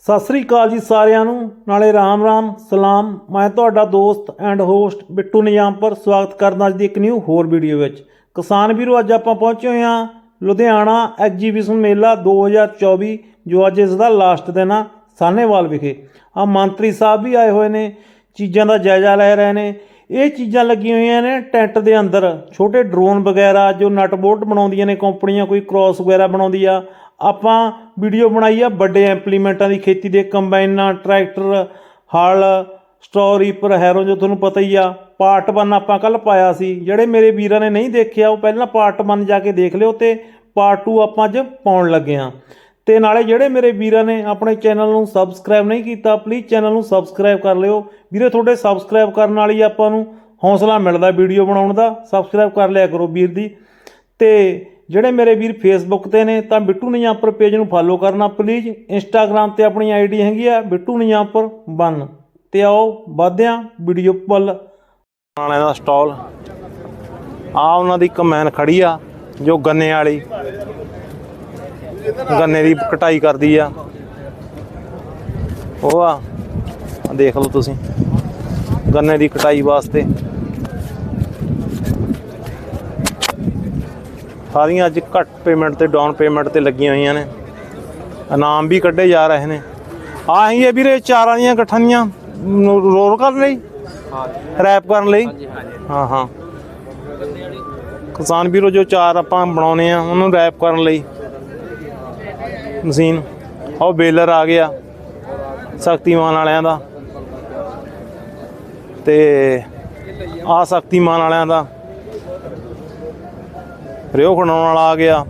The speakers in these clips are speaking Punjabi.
ਸਤਿ ਸ੍ਰੀ ਅਕਾਲ ਜੀ ਸਾਰਿਆਂ ਨੂੰ। ਨਾਲੇ ਰਾਮ ਰਾਮ, ਸਲਾਮ। ਮੈਂ ਤੁਹਾਡਾ ਦੋਸਤ ਐਂਡ ਹੋਸਟ ਬਿੱਟੂ ਨਿਯਾਮਪੁਰ ਸਵਾਗਤ ਕਰਦਾ ਅੱਜ ਦੀ ਇੱਕ ਨਿਊ ਹੋਰ ਵੀਡੀਓ ਵਿੱਚ। ਕਿਸਾਨ ਵੀਰੋ, ਅੱਜ ਆਪਾਂ ਪਹੁੰਚੇ ਹੋਏ ਹਾਂ ਲੁਧਿਆਣਾ ਐਗਜੀਬਿਸ਼ਨ ਮੇਲਾ 2024 ਜੋ ਅੱਜ ਇਸ ਦਾ ਲਾਸਟ ਦਿਨ ਆ, ਸਾਹਨੇਵਾਲ ਵਿਖੇ। ਆ ਮੰਤਰੀ ਸਾਹਿਬ ਵੀ ਆਏ ਹੋਏ ਨੇ, ਚੀਜ਼ਾਂ ਦਾ ਜਾਇਜ਼ਾ ਲੈ ਰਹੇ ਨੇ। ਇਹ ਚੀਜ਼ਾਂ ਲੱਗੀਆਂ ਹੋਈਆਂ ਨੇ ਟੈਂਟ ਦੇ ਅੰਦਰ। ਛੋਟੇ ਡਰੋਨ ਵਗੈਰਾ ਜੋ ਨਟ ਬੋਲਟ ਬਣਾਉਂਦੀਆਂ ਨੇ ਕੰਪਨੀਆਂ, ਕੋਈ ਕ੍ਰਾਸ ਵਗੈਰਾ ਬਣਾਉਂਦੀ ਆ। ਆਪਾਂ ਵੀਡੀਓ ਬਣਾਈ ਆ ਵੱਡੇ ਇੰਪਲੀਮੈਂਟਾਂ ਦੀ ਖੇਤੀ ਦੇ ਕੰਬਾਈਨਾਂ, ਟਰੈਕਟਰ, ਹਲ, ਸਟੋਰ ਰੀਪਰ, ਹੈਰੋ ਜੋ ਤੁਹਾਨੂੰ ਪਤਾ ਹੀ ਆ। ਪਾਰਟ 1 ਆਪਾਂ ਕੱਲ ਪਾਇਆ ਸੀ। ਜਿਹੜੇ ਮੇਰੇ ਵੀਰਾਂ ਨੇ ਨਹੀਂ ਦੇਖਿਆ, ਉਹ ਪਹਿਲਾਂ ਪਾਰਟ 1 ਜਾ ਕੇ ਦੇਖ ਲਿਓ ਤੇ ਪਾਰਟ 2 ਆਪਾਂ ਅੱਜ ਪਾਉਣ ਲੱਗੇ ਆ। ਤੇ ਨਾਲੇ ਜਿਹੜੇ ਮੇਰੇ ਵੀਰਾਂ ਨੇ ਆਪਣੇ ਚੈਨਲ ਨੂੰ ਸਬਸਕ੍ਰਾਈਬ ਨਹੀਂ ਕੀਤਾ ਪਲੀਜ਼ ਚੈਨਲ ਨੂੰ ਸਬਸਕ੍ਰਾਈਬ ਕਰ ਲਿਓ। ਵੀਰੇ, ਤੁਹਾਡੇ ਸਬਸਕ੍ਰਾਈਬ ਕਰਨ ਨਾਲ ਹੀ ਆਪਾਂ ਨੂੰ ਹੌਸਲਾ ਮਿਲਦਾ ਵੀਡੀਓ ਬਣਾਉਣ ਦਾ। ਸਬਸਕ੍ਰਾਈਬ ਕਰ ਲਿਆ ਕਰੋ ਵੀਰ ਦੀ। ਤੇ ਜਿਹੜੇ ਮੇਰੇ ਵੀਰ ਫੇਸਬੁੱਕ ਤੇ ਨੇ, ਤਾਂ ਬਿੱਟੂ ਨਿਆਂਪਰ ਪੇਜ ਨੂੰ ਫਾਲੋ ਕਰਨਾ ਪਲੀਜ਼ ਇੰਸਟਾਗ੍ਰam ਤੇ ਆਪਣੀ ਆਈਡੀ ਹੈਗੀ ਆ ਬਿੱਟੂ ਨਿਆਂਪਰ 1 ਤੇ ਆਓ ਵਧਿਆਂ ਵੀਡੀਓ ਵੱਲ। ਵਾਲਿਆਂ ਦਾ ਸਟਾਲ। ਆ ਉਹਨਾਂ ਦੀ ਕਮੈਨ ਖੜੀ ਆ, ਜੋ ਗੰਨੇ ਵਾਲੀ। ਗੰਨੇ ਦੀ ਕਟਾਈ ਕਰਦੀ ਆ। ਉਹ ਆ ਆਹ ਦੇਖ ਲਓ ਤੁਸੀਂ ਗੰਨੇ ਦੀ ਕਟਾਈ ਵਾਸਤੇ। ਸਾਰੀਆਂ ਅੱਜ ਘੱਟ ਪੇਮੈਂਟ ਤੇ ਡਾਊਨ ਪੇਮੈਂਟ ਤੇ ਲੱਗੀਆਂ ਹੋਈਆਂ ਨੇ। ਇਨਾਮ ਵੀ ਕੱਢੇ ਜਾ ਰਹੇ ਨੇ। ਆ ਹੀ ਇਹ ਵੀਰੇ ਚਾਰਾਂ ਦੀਆਂ ਇਕੱਠੀਆਂ ਰੋਲ ਕਰਨ ਲਈ ਰੈਪ ਕਰਨ ਲਈ। ਹਾਂ ਹਾਂ। ਕਿਸਾਨ ਵੀਰੋ ਜੋ ਚਾਰ ਆਪਾਂ ਬਣਾਉਨੇ ਆ ਉਹਨੂੰ ਰੈਪ ਕਰਨ ਲਈ। ਮਸ਼ੀਨ। ਉਹ ਬੇਲਰ ਆ ਗਿਆ, ਸ਼ਕਤੀਮਾਨ ਵਾਲਿਆਂ ਦਾ। ਤੇ ਆ ਸ਼ਕਤੀਮਾਨ ਵਾਲਿਆਂ ਦਾ। ਰਿਓ ਖਣਾਉਣ ਵਾਲਾ ਆ ਗਿਆ।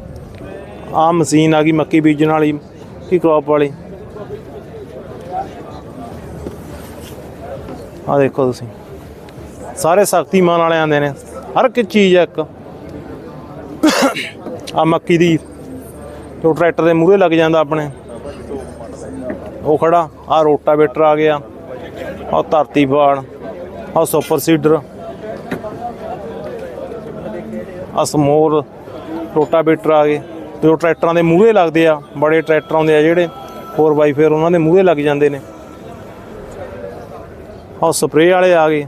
ਆ ਮਸ਼ੀਨ ਆ ਗਈ ਮੱਕੀ ਬੀਜਣ ਵਾਲੀ ਕੀ ਕ੍ਰੌਪ ਵਾਲੀ। ਆ ਦੇਖੋ ਤੁਸੀਂ। ਸਾਰੇ ਸ਼ਕਤੀਮਾਨ ਵਾਲੇ ਆਂਦੇ ਨੇ। ਹਰ ਇੱਕ ਚੀਜ਼ ਆ ਇੱਕ। ਆ ਮੱਕੀ ਦੀ ਜੋ ਟਰੈਕਟਰ ਦੇ ਮੂਹਰੇ ਲੱਗ ਜਾਂਦਾ ਆਪਣੇ। ਉਹ ਖੜਾ ਆ ਰੋਟਾਵੇਟਰ ਆ ਗਿਆ ਆ ਧਰਤੀ ਬਾੜ ਆ ਸੁਪਰ ਸੀਡਰ ਆ ਸਮੋਰ, ਰੋਟਾਵੇਟਰ ਆ ਗਏ ਤੇ ਉਹ ਟਰੈਕਟਰਾਂ ਦੇ ਮੂਹਰੇ ਲੱਗਦੇ ਆ, ਬੜੇ ਟਰੈਕਟਰ ਆਉਂਦੇ ਆ ਜਿਹੜੇ 4x ਫਿਰ ਉਹਨਾਂ ਦੇ ਮੂਹਰੇ ਲੱਗ ਜਾਂਦੇ ਨੇ। ਆ ਸਪਰੇਅ ਵਾਲੇ ਆ ਗਏ,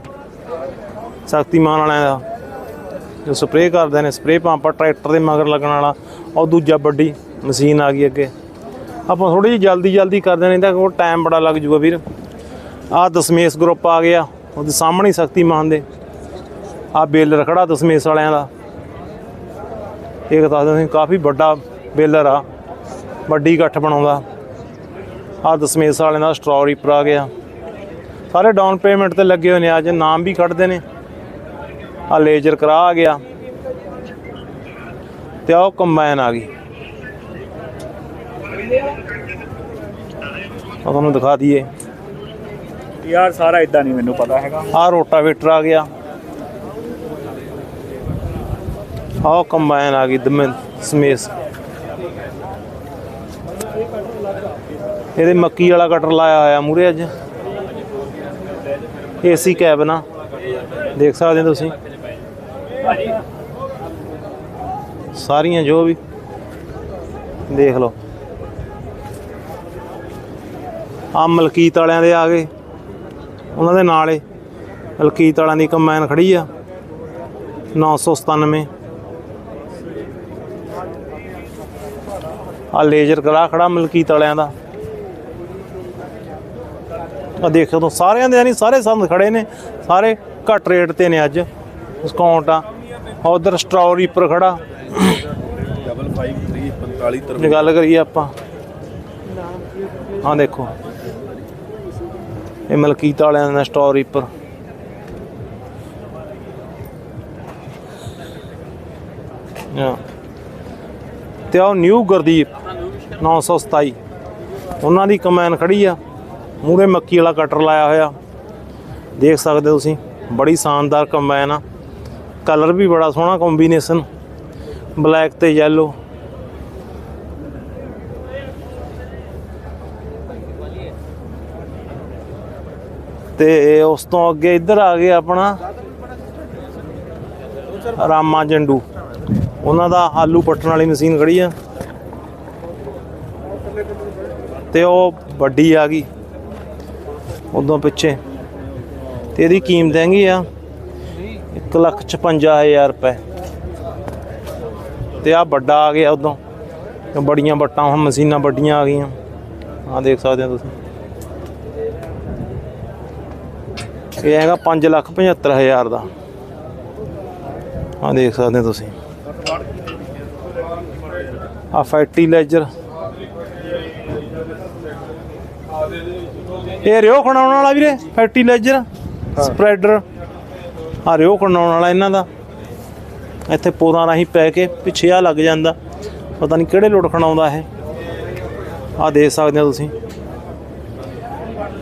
ਸ਼ਕਤੀਮਾਨ ਵਾਲਿਆਂ ਦਾ। ਜੋ ਸਪਰੇਅ ਕਰਦੇ ਨੇ, ਸਪਰੇਅ ਪੰਪ ਆ, ਟਰੈਕਟਰ ਦੇ ਮਗਰ ਲੱਗਣ ਵਾਲਾ ਉਹ ਦੂਜਾ ਵੱਡੀ ਮਸ਼ੀਨ ਆ ਗਈ ਅੱਗੇ। ਆਪਾਂ ਥੋੜੀ ਜਿਹੀ ਜਲਦੀ ਜਲਦੀ ਕਰਦੇ ਨੇ ਤਾਂ ਉਹ ਟਾਈਮ ਬੜਾ ਲੱਗ ਜੂਗਾ ਵੀਰ। ਆ ਦਸਮੇਸ਼ ਗਰੁੱਪ ਆ ਗਿਆ, ਉਹਦੇ ਸਾਹਮਣੇ ਹੀ ਸ਼ਕਤੀਮਾਨ ਦੇ। ਆ ਬੇਲਰ ਖੜਾ ਦਸਮੇਸ਼ ਵਾਲਿਆਂ ਦਾ। ਇਹ ਦੱਸ ਤੁਸੀਂ ਕਾਫੀ ਵੱਡਾ ਬੇਲਰ ਆ, ਵੱਡੀ ਇਕੱਠ ਬਣਾਉਂਦਾ। ਆ ਦਸਮੇਸ਼ ਵਾਲਿਆਂ ਦਾ ਸਟ੍ਰਾਬੇਰੀ ਪਰ ਆ ਗਿਆ। ਸਾਰੇ ਡਾਊਨ ਪੇਮੈਂਟ ਤੇ ਲੱਗੇ ਹੋਏ ਨੇ, ਅੱਜ ਨਾਮ ਵੀ ਕੱਢਦੇ ਨੇ। ਆ ਲੇਜ਼ਰ ਕਰਾ ਆ ਗਿਆ। ਤੇ ਆਹ ਕੰਬਾਈਨ ਆ ਗਈ। ਆ ਤੁਹਾਨੂੰ ਦਿਖਾ ਦਈਏ। ਯਾਰ ਸਾਰਾ ਇਦਾਂ ਨਹੀਂ ਮੈਨੂੰ ਪਤਾ ਹੈਗਾ। ਆ ਰੋਟਾਵੇਟਰ ਆ ਗਿਆ। ਆਹ ਕੰਬਾਈਨ ਆ ਗਈ ਦਮਨ ਸਮੇਸ ਇਹਦੇ ਮੱਕੀ ਵਾਲਾ ਕਟਰ ਲਾਇਆ ਹੋਇਆ ਮੂਰੇ ਅੱਜ। ਏਸੀ ਕੈਬਨ ਆ ਦੇਖ ਸਕਦੇ ਹੋ ਤੁਸੀਂ। ਸਾਰੀਆਂ ਜੋ ਵੀ। ਦੇਖ ਲਓ। ਆ ਮਲਕੀਤ ਵਾਲਿਆਂ ਦੇ ਆ ਗਏ। ਉਹਨਾਂ ਦੇ ਨਾਲ ਏ। ਮਲਕੀਤ ਵਾਲਿਆਂ ਦੀ ਕੰਬਾਈਨ ਖੜੀ ਆ। 997 ਆ ਲੇਜ਼ਰ ਕਰਾ ਖੜਾ ਮਲਕੀਤ ਵਾਲਿਆਂ ਦਾ। ਆ ਦੇਖੋ ਤਾਂ ਸਾਰਿਆਂ ਦੇ ਨਹੀਂ ਸਾਰੇ ਸੰਦ ਖੜੇ ਨੇ। ਸਾਰੇ ਘੱਟ ਰੇਟ ਤੇ ਨੇ ਅੱਜ। ਡਿਸਕਾਊਂਟ ਆ। ਉਧਰ ਸਟ੍ਰਾਬੇਰੀ ਪਰ ਖੜਾ। ਡਬਲ 53 45 ਜੇ ਗੱਲ ਕਰੀਏ ਆਪਾਂ। ਹਾਂ ਦੇਖੋ। ਇਹ ਮਲਕੀਤ ਵਾਲਿਆਂ ਦਾ ਸਟੋਰ ਰੀਪਰ ਹਾਂ। ਤੇ ਉਹ ਨਿਊ ਗੁਰਦੀਪ 927 ਉਹਨਾਂ ਦੀ ਕਮੈਨ ਖੜੀ ਆ। ਮੂਰੇ ਮੱਕੀ ਵਾਲਾ ਕਟਰ ਲਾਇਆ ਹੋਇਆ। ਦੇਖ ਸਕਦੇ ਹੋ ਤੁਸੀਂ, ਬੜੀ ਸ਼ਾਨਦਾਰ ਕੰਬਾਈਨ ਆ। ਕਲਰ ਵੀ ਬੜਾ ਸੋਹਣਾ ਕੰਬੀਨੇਸ਼ਨ ਬਲੈਕ ਤੇ ਯੈਲੋ ਤੇ ਉਸ ਤੋਂ ਅੱਗੇ ਇੱਧਰ ਆ ਗਏ ਆਪਣਾ ਰਾਮਾ ਜੰਡੂ। ਉਹਨਾਂ ਦਾ ਆਲੂ ਪੱਟਣ ਵਾਲੀ ਮਸ਼ੀਨ ਖੜੀ ਆ। ਤੇ ਉਹ ਵੱਡੀ ਆ ਗਈ। ਉਦੋਂ ਪਿੱਛੇ। ਤੇ ਇਹਦੀ ਕੀਮਤ ਹੈਗੀ ਆ 155000 ਰੁਪਏ। ਤੇ ਆ ਵੱਡਾ ਆ ਗਿਆ ਉਦੋਂ। ਬੜੀਆਂ ਵੱਟਾਂ, ਹੁਣ ਮਸ਼ੀਨਾਂ ਵੱਡੀਆਂ ਆ ਗਈਆਂ। ਆ ਦੇਖ ਸਕਦੇ ਹੋ ਤੁਸੀਂ। ਇਹ ਹੈਗਾ 575000 ਦਾ। ਆ ਦੇਖ ਸਕਦੇ ਹੋ ਤੁਸੀਂ। ਆ ਫਰਟੀਲਾਈਜ਼ਰ। ਇਹ ਰਿਓ ਖਣਾਉਣ ਵਾਲਾ ਵੀਰੇ ਫਰਟੀਲਾਈਜ਼ਰ ਸਪਰੈਡਰ। ਆ ਰਿਓ ਖਣਾਉਣ ਵਾਲਾ ਇਹਨਾਂ ਦਾ। ਇੱਥੇ ਪੋਦਾਂ ਰਾਹੀਂ ਪੈ ਕੇ ਪਿੱਛੇ ਆ ਲੱਗ ਜਾਂਦਾ। ਪਤਾ ਨਹੀਂ ਕਿਹੜੇ ਲੋਟ ਖਣਾਉਂਦਾ ਇਹ। ਆ ਦੇਖ ਸਕਦੇ ਹੋ ਤੁਸੀਂ।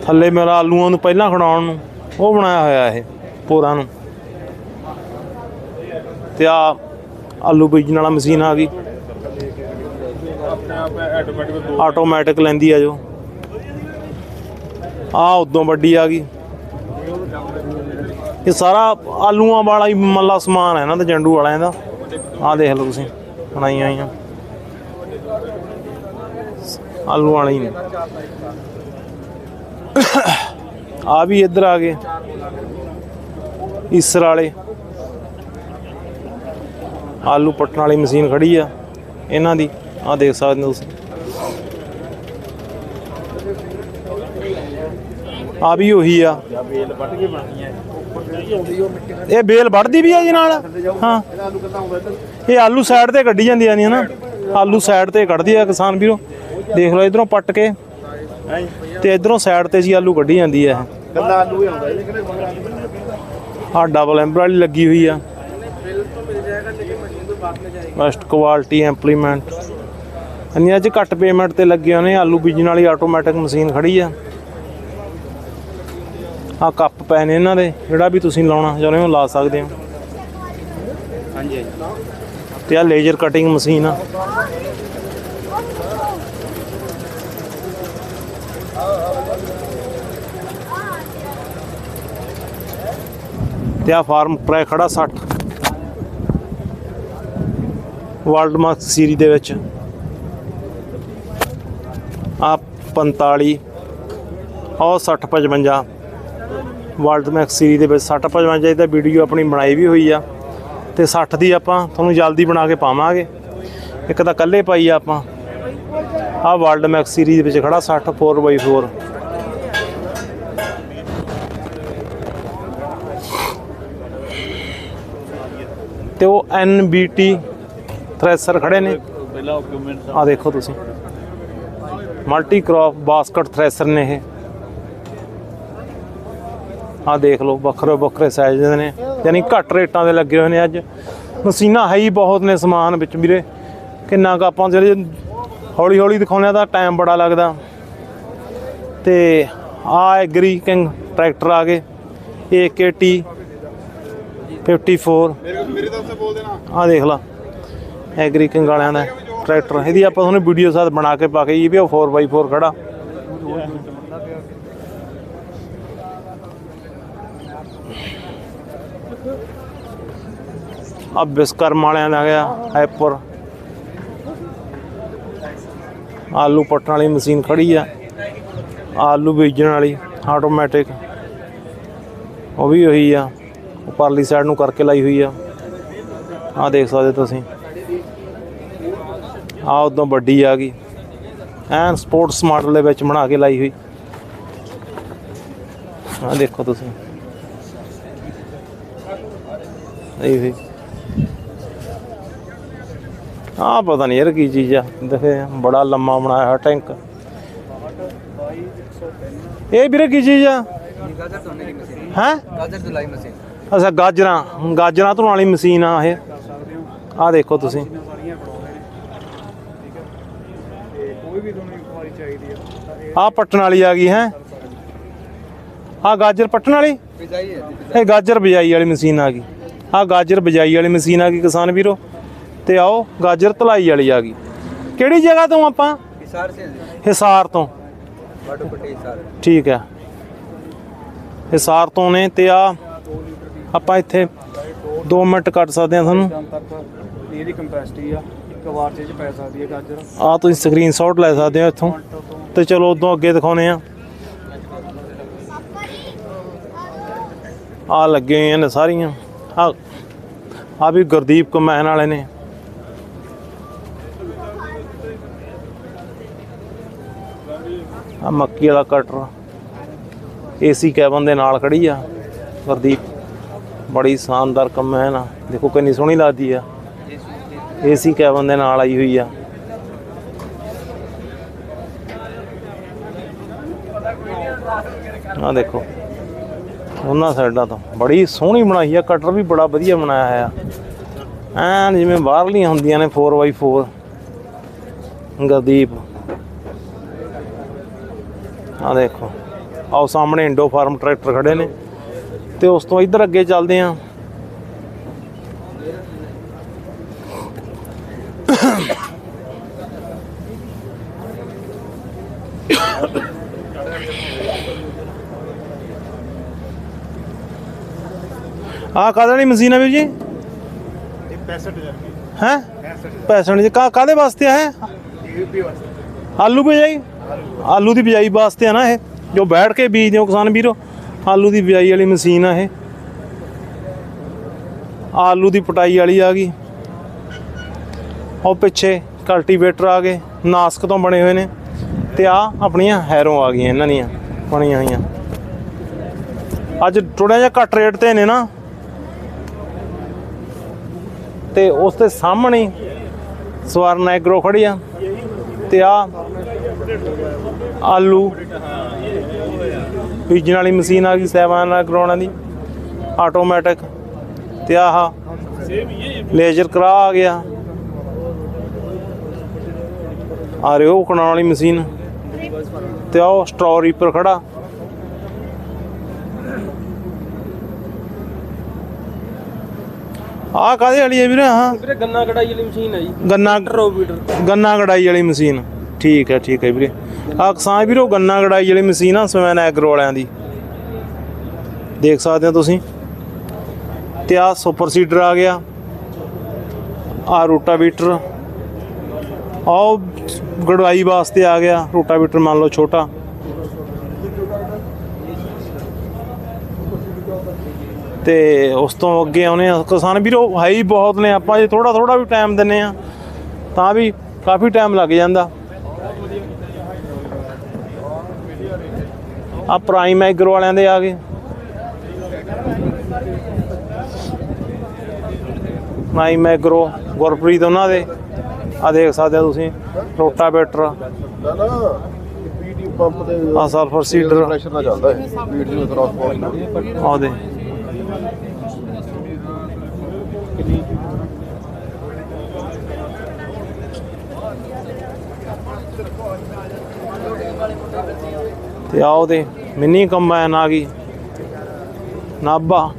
ਥੱਲੇ ਮੇਰਾ ਆਲੂਆਂ ਨੂੰ ਪਹਿਲਾਂ ਖਣਾਉਣ ਨੂੰ। ਉਹ ਬਣਾਇਆ ਹੋਇਆ ਇਹ ਪੋਦਾਂ ਨੂੰ। ਤੇ ਆ ਆਲੂ ਬੀਜਣ ਵਾਲਾ ਮਸ਼ੀਨ ਆ ਗਈ। ਆਟੋਮੈਟਿਕ ਲੈਂਦੀ ਆ ਜੋ। ਆ ਉਦੋਂ ਵੱਡੀ ਆ ਗਈ। ਇਹ ਸਾਰਾ ਆਲੂਆਂ ਵਾਲਾ ਹੀ ਮੱਲਾ ਸਮਾਨ ਹੈ ਨਾ ਤੇ ਜੰਡੂ ਵਾਲਿਆਂ ਦਾ। ਆ ਦੇਖ ਲਓ ਤੁਸੀਂ, ਬਣਾਈਆਂ ਆਈਆਂ ਆਲੂ ਵਾਲੇ ਹੀ ਨੇ। ਆ ਵੀ ਇੱਧਰ ਆ ਗਏ। ਇਸਰ ਵਾਲੇ। ਆਲੂ ਪੱਟਣ ਵਾਲੀ ਮਸ਼ੀਨ ਖੜੀ ਆ, ਇਹਨਾਂ ਦੀ। ਆ ਦੇਖ ਸਕਦੇ ਹੋ ਤੁਸੀਂ। ਆ ਵੀ ਉਹੀ ਆ। ਇਹ ਬੇਲ ਵੱਢਦੀ ਵੀ ਆ ਜੀ ਨਾਲ? ਹਾਂ। ਇਹ ਆਲੂ ਸਾਈਡ ਤੇ ਕੱਢੀ ਜਾਂਦੀਆਂ ਨੇ ਨਾ ਆਲੂ ਸਾਈਡ ਤੇ ਕੱਢਦੀ ਆ ਕਿਸਾਨ ਵੀਰੋ। ਦੇਖ ਲਓ ਇਧਰੋਂ ਪੱਟ ਕੇ। ਤੇ ਇਧਰੋਂ ਸਾਈਡ ਤੇ ਜੀ ਆਲੂ ਕੱਢੀ ਜਾਂਦੀ ਆ ਕੱਲਾ ਆਲੂ ਹੀ ਆਉਂਦਾ ਕਿਹੜੇ ਆ ਡਬਲ ਐਂਬਰ ਵਾਲੀ ਲੱਗੀ ਹੋਈ ਆ। ਬੈਸਟ ਕੁਆਲਿਟੀ ਇੰਪਲੀਮੈਂਟ ਅੰਨੀ ਅੱਜ ਘੱਟ ਪੇਮੈਂਟ ਤੇ ਲੱਗੇ ਨੇ ਆਲੂ ਬੀਜਣ ਵਾਲੀ ਆਟੋਮੈਟਿਕ ਮਸ਼ੀਨ ਖੜੀ ਆ। ਆ ਕੱਪ ਪਏ ਨੇ ਇਹਨਾਂ ਦੇ ਜਿਹੜਾ ਵੀ ਤੁਸੀਂ ਲਾਉਣਾ ਚਾਹੁੰਦੇ ਹੋ ਲਾ ਸਕਦੇ ਹੋ। ਹਾਂਜੀ। ਤੇ ਆ ਲੇਜ਼ਰ ਕਟਿੰਗ ਮਸ਼ੀਨ ਆ। ਤੇ ਆ ਫਾਰਮ ਟਰੈਕ ਖੜਾ 60 ਵਰਲਡ ਮਾਰਕ ਸੀਰੀ ਦੇ ਵਿੱਚ। ਆ 45 ਔਰ 60 55 ਵਰਲਡ ਮੈਕਸ ਸੀਰੀ ਦੇ ਵਿੱਚ 60 55 ਇਹਦਾ ਵੀਡੀਓ ਆਪਣੀ ਬਣਾਈ ਵੀ ਹੋਈ ਆ। ਤੇ 60 ਦੀ ਆਪਾਂ ਤੁਹਾਨੂੰ ਜਲਦੀ ਬਣਾ ਕੇ ਪਾਵਾਂਗੇ। ਇੱਕ ਤਾਂ ਕੱਲੇ ਪਾਈ ਆ ਆਪਾਂ। ਆ ਵਰਲਡ ਮੈਕਸ ਸੀਰੀਜ਼ ਵਿੱਚ ਖੜਾ 60 4x4 ਤੇ ਉਹ NBT ਥ੍ਰੈਸ਼ਰ ਖੜੇ ਨੇ। ਪਹਿਲਾ ਆ ਦੇਖੋ ਤੁਸੀਂ। ਮਲਟੀ ਕ੍ਰੌਪ ਬਾਸਕਟ ਥ੍ਰੈਸ਼ਰ ਨੇ ਇਹ। ਆ ਦੇਖ ਲਓ, ਵੱਖਰੇ ਵੱਖਰੇ ਸਾਈਜ਼ ਦੇ ਨੇ। ਯਾਨੀ ਘੱਟ ਰੇਟਾਂ ਦੇ ਲੱਗੇ ਹੋਏ ਨੇ ਅੱਜ। ਮਸ਼ੀਨਾਂ ਹੈ ਹੀ ਬਹੁਤ ਨੇ ਸਮਾਨ ਵਿੱਚ ਵੀਰੇ। ਕਿੰਨਾ ਕੁ ਆਪਾਂ ਜਿਹੜੇ ਹੌਲੀ ਹੌਲੀ ਦਿਖਾਉਂਦੇ ਆ ਤਾਂ ਟਾਈਮ ਬੜਾ ਲੱਗਦਾ। ਤੇ ਆ ਐਗਰੀ ਕਿੰਗ ਟਰੈਕਟਰ ਆ ਗਏ। AKT 54. ਮੇਰੇ ਤਾਂ ਉਸੇ ਬੋਲ ਦੇਣਾ ਆ ਦੇਖ ਲਾ। ਐਗਰੀ ਕਿੰਗ ਵਾਲਿਆਂ ਦਾ ਟਰੈਕਟਰ। ਇਹਦੀ ਆਪਾਂ ਤੁਹਾਨੂੰ ਵੀਡੀਓ ਸਾਥ ਬਣਾ ਕੇ ਪਾ ਕੇ ਇਹ ਵੀ ਉਹ 4x4 ਖੜਾ। ਆ ਵਿਸਕਰਮ ਵਾਲਿਆਂ ਦਾ ਗਿਆ ਹਾਈਪਰ ਆਲੂ ਪੱਟਣ ਵਾਲੀ ਮਸ਼ੀਨ ਖੜੀ ਆ। ਆਲੂ ਬੀਜਣ ਵਾਲੀ ਆਟੋਮੈਟਿਕ ਉਹ ਵੀ ਉਹੀ ਆ। ਪਰਲੀ ਸਾਈਡ ਨੂੰ ਕਰਕੇ ਲਾਈ ਹੋਈ ਆ। ਆ ਦੇਖ ਸਕਦੇ ਤੁਸੀਂ। ਆ ਉਦੋਂ ਵੱਡੀ ਆ ਗਈ। ਐਨ ਸਪੋਰਟਸ ਮਾਡਲ ਦੇ ਵਿੱਚ ਬਣਾ ਕੇ ਲਾਈ ਹੋਈ। ਆ ਦੇਖੋ ਤੁਸੀਂ। ਇਹ ਵੀ। ਆ ਪਤਾ ਨਹੀਂ ਯਾਰ ਕੀ ਚੀਜ਼ ਆ। ਦੇਖੇ ਬੜਾ ਲੰਮਾ ਬਣਾਇਆ ਹੋਇਆ ਟੈਂਕ ਇਹ ਵੀਰੇ ਕੀ ਚੀਜ਼ ਆ? ਹੈ? ਗਾਜਰ ਤੋਂ ਮਸ਼ੀਨ। ਅੱਛਾ ਗਾਜਰਾਂ ਗਾਜਰਾਂ ਧੋਣ ਵਾਲੀ ਮਸ਼ੀਨ ਆ ਇਹ। ਆ ਦੇਖੋ ਤੁਸੀਂ। ਆ ਪੱਟਣ ਵਾਲੀ ਆ ਗਈ ਹੈ। ਆ ਗਾਜਰ ਪੱਟਣ ਵਾਲੀ? ਬਿਜਾਈ ਇਹ ਗਾਜਰ ਬਿਜਾਈ ਵਾਲੀ ਮਸ਼ੀਨ ਆ ਗਈ। ਆ ਗਾਜਰ ਬਿਜਾਈ ਵਾਲੀ ਮਸ਼ੀਨ ਆ ਗਈ ਕਿਸਾਨ ਵੀਰੋ। ਤੇ ਆਓ ਗਾਜਰ ਧਲਾਈ ਵਾਲੀ ਆ ਗਈ। ਕਿਹੜੀ ਜਗ੍ਹਾ ਤੋਂ ਆਪਾਂ? ਹਿਸਾਰ ਤੋਂ। ਠੀਕ ਹੈ ਹਿਸਾਰ ਤੋਂ ਨੇ ਤੇ ਆ ਆਪਾਂ ਇੱਥੇ 2 ਮਿੰਟ ਕੱਟ ਸਕਦੇ ਆ ਤੁਹਾਨੂੰ। ਇਹਦੀ ਕੰਪੈਸਿਟੀ ਆ ਇੱਕ ਵਾਰ ਚ ਪੈ ਸਕਦੀ ਹੈ ਗਾਜਰ। ਆ ਤੁਸੀਂ ਸਕਰੀਨਸ਼ਾਟ ਲੈ ਸਕਦੇ ਹੋ ਇੱਥੋਂ। ਤੋਂ। ਚਲੋ ਉਦੋਂ ਅੱਗੇ ਦਿਖਾਉਨੇ ਆ। ਆ ਲੱਗੇ ਹੋਈਆਂ ਨੇ ਸਾਰੀਆਂ। ਆ ਆ ਵੀ ਗੁਰਦੀਪ ਕਮੈਨ ਵਾਲੇ ਨੇ। ਆ ਮੱਕੀ ਵਾਲਾ ਕਟਰ ਏਸੀ ਕੈਬਨ ਦੇ ਨਾਲ ਖੜੀ ਆ ਗੁਰਦੀਪ। ਬੜੀ ਸ਼ਾਨਦਾਰ ਕੰਮ ਹੈ ਨਾ। ਦੇਖੋ ਕਿੰਨੀ ਸੋਹਣੀ ਲੱਗਦੀ ਆ। ਏਸੀ ਕੈਬਨ ਦੇ ਨਾਲ ਆਈ ਹੋਈ ਆ। ਆ ਦੇਖੋ, ਉਹਨਾਂ ਸਾਈਡਾਂ ਤੋਂ। ਬੜੀ ਸੋਹਣੀ ਬਣਾਈ ਆ। ਕਟਰ ਵੀ ਬੜਾ ਵਧੀਆ ਬਣਾਇਆ ਆ ਐਨ ਜਿਵੇਂ ਬਾਹਰਲੀਆਂ ਹੁੰਦੀਆਂ ਨੇ 4x4 ਗਦੀਪ ਆ ਦੇਖੋ ਆਓ ਸਾਹਮਣੇ ਇੰਡੋ ਫਾਰਮ ਟਰੈਕਟਰ ਖੜੇ ਨੇ। ਤੇ ਉਸ ਤੋਂ ਇੱਧਰ ਅੱਗੇ ਚੱਲਦੇ ਆਂ ਆ ਕਾਹਦੇ ਵਾਲੀ ਮਸ਼ੀਨ ਆ ਵੀਰ ਜੀ? ਇਹ 65000 ਹੈ? 65 ਪੈਸਣ ਜੀ ਕਾ ਕਾਦੇ ਵਾਸਤੇ ਆ ਇਹ? ਆਲੂ ਬਿਜਾਈ ਆਲੂ ਦੀ ਬਿਜਾਈ ਵਾਸਤੇ ਆ ਨਾ ਇਹ। ਜੋ ਬੈਠ ਕੇ ਬੀਜਦੇ ਹੋ ਕਿਸਾਨ ਵੀਰੋ। ਆਲੂ ਦੀ ਬਿਜਾਈ ਵਾਲੀ ਮਸ਼ੀਨ ਆ ਇਹ। ਆਲੂ ਦੀ ਪਟਾਈ ਵਾਲੀ ਆ ਗਈ। ਉਹ ਪਿੱਛੇ ਕਲਟੀਵੇਟਰ ਆ ਗਏ, ਨਾਸਕ ਤੋਂ ਬਣੇ ਹੋਏ ਨੇ। ਤੇ ਆ ਆਪਣੀਆਂ ਹੈਰੋਂ ਆ ਗਈਆਂ ਇਹਨਾਂ ਦੀਆਂ, ਬਣੀਆਂ ਹੋਈਆਂ। ਅੱਜ ਥੋੜਾ ਜਿਹਾ ਘੱਟ ਰੇਟ ਤੇ ਨੇ ਨਾ। ਤੇ ਉਸ ਦੇ ਸਾਹਮਣੇ ਹੀ ਸਵਰਨ ਐਗਰੋ ਖੜੀ ਆ। ਤੇ ਆ ਆਲੂ ਬੀਜਣ ਵਾਲੀ ਮਸ਼ੀਨ ਆ ਗਈ ਸੈਵਨ ਐਗਰੋਣਾ ਦੀ ਆਟੋਮੈਟਿਕ ਤੇ ਆਹ ਲੇਜ਼ਰ ਕਰਾ ਆ ਗਿਆ। ਆ ਰਿਓ ਕਣਾਉਣ ਵਾਲੀ ਮਸ਼ੀਨ। ਤੇ ਆਹ ਸਟ੍ਰੋ ਰੀਪਰ ਖੜਾ। ਆ ਕਾਦੇ ਵਾਲੀ ਹੈ ਵੀਰੇ ਹਾਂ ਵੀਰੇ ਗੰਨਾ ਕਢਾਈ ਵਾਲੀ ਮਸ਼ੀਨ ਹੈ ਜੀ। ਗੰਨਾ ਰੋਬੀਟਰ ਗੰਨਾ ਕਢਾਈ ਵਾਲੀ ਮਸ਼ੀਨ। ਠੀਕ ਹੈ ਠੀਕ ਹੈ ਵੀਰੇ। ਆ ਕਿਸਾਨ ਵੀਰੋ, ਗੰਨਾ ਕਢਾਈ ਜਿਹੜੀ ਮਸ਼ੀਨ ਆ ਸਵੈਨ ਐਗਰੋ ਵਾਲਿਆਂ ਦੀ। ਦੇਖ ਸਕਦੇ ਹੋ ਤੁਸੀਂ। ਤੇ ਆ ਸੁਪਰ ਸੀਡਰ ਆ ਗਿਆ। ਆ ਰੋਟਾਵੀਟਰ। ਆਹ ਗੜਾਈ ਵਾਸਤੇ ਆ ਗਿਆ। ਰੋਟਾਵੀਟਰ ਮੰਨ ਲਓ ਛੋਟਾ। ਤੇ ਉਸ ਤੋਂ ਅੱਗੇ ਆਉਨੇ ਆ। ਕਿਸਾਨ ਵੀਰੋ, ਹੈ ਹੀ ਬਹੁਤ ਨੇ। ਆਪਾਂ ਜੇ ਥੋੜਾ ਥੋੜਾ ਵੀ ਟਾਈਮ ਦਿੰਨੇ ਆ, ਤਾਂ ਵੀ ਕਾਫੀ ਟਾਈਮ ਲੱਗ ਜਾਂਦਾ। ਆ ਪ੍ਰਾਈਮ ਐਗਰੋ ਵਾਲਿਆਂ ਦੇ ਆ ਗਏ। ਪ੍ਰਾਈਮ ਐਗਰੋ ਗੁਰਪ੍ਰੀਤ ਉਹਨਾਂ ਦੇ। ਆ ਦੇਖ ਸਕਦੇ ਹੋ ਤੁਸੀਂ, ਰੋਟਾਵੇਟਰ। ਨਾ ਪੰਪ ਤੇ ਆ ਸਲਫਰ ਸੀਡਰ ਪ੍ਰੈਸ਼ਰ ਨਾਲ ਚੱਲਦਾ ਹੈ ਪੀਟੀ ਨੂੰ ਕ੍ਰਾਸ ਪਾਸ ਨਾਲ ਆਉਦੇ ਤੇ ਆ ਉਹਦੇ ਮਿੰਨੀ ਕੰਬਾਈਨ ਆ ਗਈ ਨਾਭਾ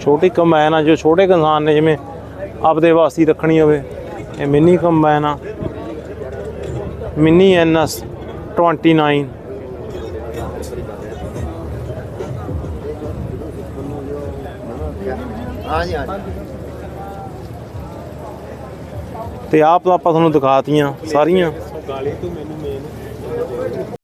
ਛੋਟੀ ਕੰਬਾਈਨ ਆ ਜੋ ਛੋਟੇ ਕਿਸਾਨ ਨੇ ਜਿਵੇਂ ਆਪਦੇ ਵਾਸਤੇ ਰੱਖਣੀ ਹੋਵੇ, ਇਹ ਮਿੰਨੀ ਕੰਬਾਈਨ ਆ ਮਿੰਨੀ ਐਨਐਸ 29 ਹਾਂਜੀ ਹਾਂਜੀ ਤੇ ਆਪ ਆਪਾਂ ਤੁਹਾਨੂੰ ਦਿਖਾਤੀਆਂ ਸਾਰੀਆਂ। ਗਾਲੇ ਤੋਂ ਮੇਨ